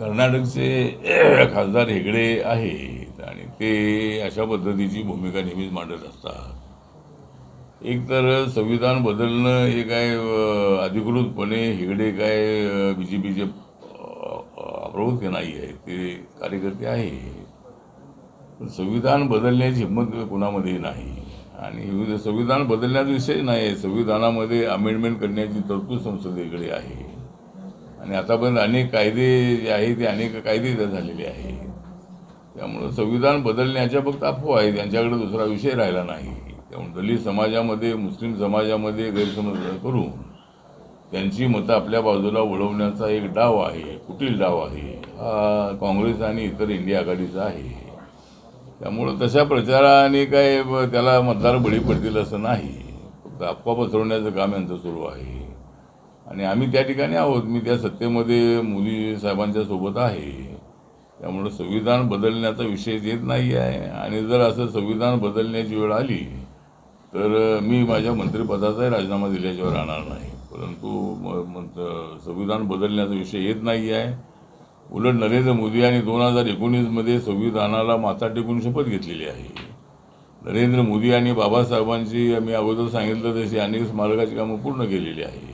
कर्नाटकचे खासदार हेगडे आहेत आणि ते अशा पद्धतीची भूमिका नेहमीच मांडत असतात. एक तर संविधान बदलणं हे काय अधिकृतपणे हेगडे काय बी जे पीचे प्रवृत्ती नाही आहे ते कार्यकर्ते आहे पण संविधान बदलण्याची हिंमत कुणामध्ये नाही? आणि संविधान बदलण्याचा विषय नाही. आहे संविधानामध्ये अमेंडमेंट करण्याची तरतूद संसदेकडे आहे. आणि आतापर्यंत अनेक कायदे जे आहे ते अनेक कायदे इथं झालेले आहेत. त्यामुळं संविधान बदलण्याच्या फक्त अफवा आहे त्यांच्याकडे दुसरा विषय राहिला नाही. त्यामुळे दलित समाजामध्ये मुस्लिम समाजामध्ये गैरसमज करून त्यांची मतं आपल्या बाजूला वळवण्याचा एक डाव आहे कुटील डाव आहे. हा काँग्रेस आणि इतर इंडिया आघाडीचा आहे. त्यामुळं तशा प्रचाराने काय त्याला मतदार बळी पडतील असं नाही. फक्त अफवा पसरवण्याचं काम यांचं सुरू आहे. आणि आम्ही त्या ठिकाणी आहोत. मी त्या सत्तेमध्ये मोदी साहेबांच्या सोबत आहे. त्यामुळं संविधान बदलण्याचा विषय येत नाही आहे आणि जर असं संविधान बदलण्याची वेळ आली तर मी माझ्या मंत्रिपदाचाही राजीनामा दिल्याशिवाय राहणार नाही. परंतु संविधान बदलण्याचा विषय येत नाही आहे उलट नरेंद्र मोदी यांनी दोन हजार एकोणीसमध्ये संविधानाला माथा टेकून शपथ घेतलेली आहे. नरेंद्र मोदी आणि बाबासाहेबांची मी अगोदर सांगितलं तशी अनेक स्मारकाची कामं पूर्ण केलेली आहे